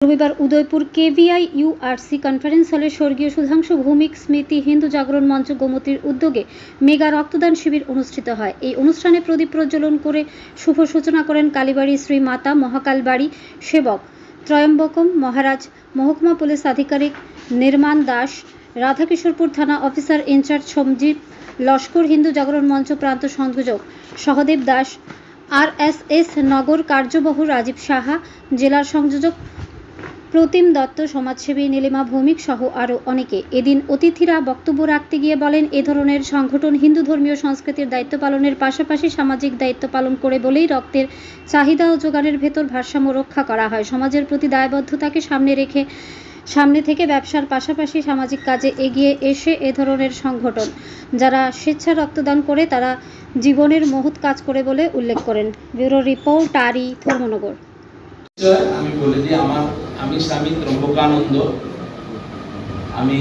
রবিবার Udaipur কেভিআই URC conference হলে স্বর্গীয় সুধাংশু ভৌমিক স্মৃতি হিন্দু জাগরণ মঞ্চ গোমতীর উদ্যোগে মেগা রক্তদান শিবির অনুষ্ঠিত হয়। এই অনুষ্ঠানে প্রদীপ প্রজ্বলন করে শুভ সূচনা করেন কালীবাড়ি শ্রী মাতা মহাকালবাড়ি সেবক ত্রয়ম্বকম মহারাজ, মহকুমা পুলিশ আধিকারিক নির্মাণ দাস, রাধাকিশোরপুর থানা officer in charge Sanjib, Laskar Hindu Jagaran Mancha প্রান্ত সংযোজক সহদেব দাস, আরএসএস নগর কার্যবহ রাজীব সাহা জেলার সংযোজক প্রতিম দত্ত সমাজসেবী নীলিমা ভৌমিক সহ আরও অনেকে। এদিন অতিথিরা বক্তব্য রাখতে গিয়ে বলেন, এ ধরনের সংগঠন হিন্দু ধর্মীয় সংস্কৃতির দায়িত্ব পালনের পাশাপাশি সামাজিক দায়িত্ব পালন করে বলেই রক্তের চাহিদা ও যোগানের ভেতর ভারসাম্য রক্ষা করা হয়। সমাজের প্রতি দায়বদ্ধতাকে সামনে রেখে, সামনে থেকে ব্যবসার পাশাপাশি সামাজিক কাজে এগিয়ে এসে এ ধরনের সংগঠন। যারা স্বেচ্ছা রক্তদান করে, তারা জীবনের মহৎ কাজ করে বলে উল্লেখ করেন। ব্যুরো রিপোর্ট আরি ধর্মনগর। আমি বলে দিই, আমার, আমি স্বামী ত্রম্বকানন্দ। আমি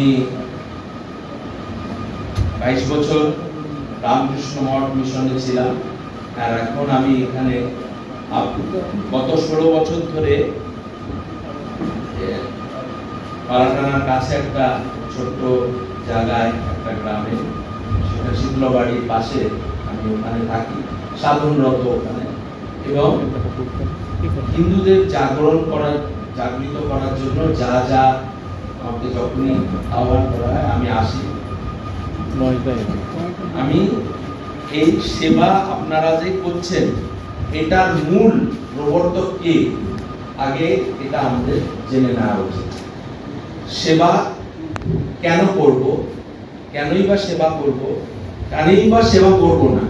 বাইশ বছর রামকৃষ্ণ মঠ মিশনে ছিলাম। আর এখন আমি এখানে গত ষোলো বছর ধরে পালাটানার কাছে একটা ছোট্ট জায়গায়, একটা গ্রামে, সেটা শীতলবাড়ির পাশে আমি ওখানে থাকি, সাধনরত ওখানে। এবং হিন্দুদের জাগরণ করার জাগৃত করার জন্য যা যা আমাকে যখনই আহ্বান করা হয়, আমি আসি। আমি এই সেবা আপনারা যে করছেন, এটার মূল প্রবর্তক কে? আগে এটা আমাদের জেনে নেওয়া উচিত। সেবা কেন করব? কেনই বা সেবা করব? কেনই বা সেবা করব না?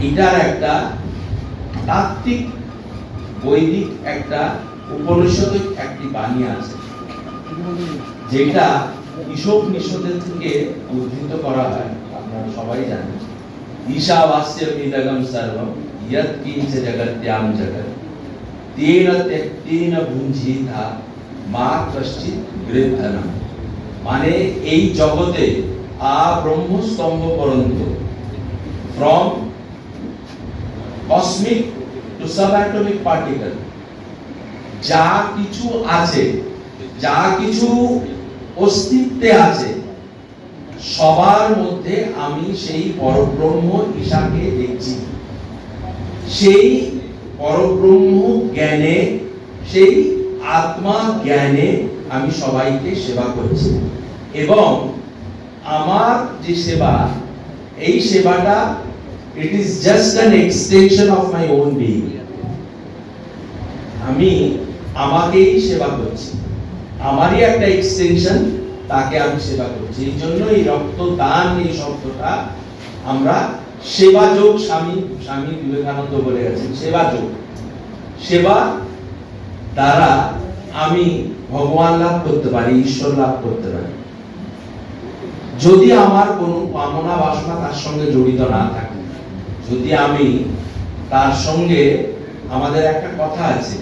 এটার একটা তাত্ত্বিক, বৈদিক একটা উপনিষদের একটি বাণী আছে, যেটা ঈশোপনিষদের থেকে উদ্ধৃত করা হয়, আপনারা সবাই জানেন। জগৎ। তেন ত্যক্তেন ভুঞ্জিতা, মা কশ্চিৎ গৃদ্ধনম মানে এই জগতে আ ব্রহ্মস্তম্ভ পর্যন্ত from cosmic to subatomic particle যা কিছু আছে, যা কিছু অস্তিত্বে আছে, সবার মধ্যে আমি সেই পরব্রহ্ম ঈশাকে দেখছি। সেই পরব্রহ্ম জ্ঞানে, সেই আত্মা জ্ঞানে আমি সবাইকে সেবা করছি। এবং আমার যে সেবা, এই সেবাটা it is just an extension of my own being. আমি আমাকেই সেবা করছি। আমারই একটা এক্সটেনশন তাকে আমি সেবা করছি। এই জন্য এই রক্তদান এই শব্দটা আমরা সেবা যোগ স্বামী স্বামী বিবেকানন্দ বলে গেছেন সেবা সেবা দ্বারা আমি ভগবান লাভ করতে পারি, ঈশ্বর লাভ করতে পারি। যদি আমার কোনো কামনা বাসনা তার সঙ্গে জড়িত না থাকে যদি আমি তার সঙ্গে আমাদের একটা কথা আছে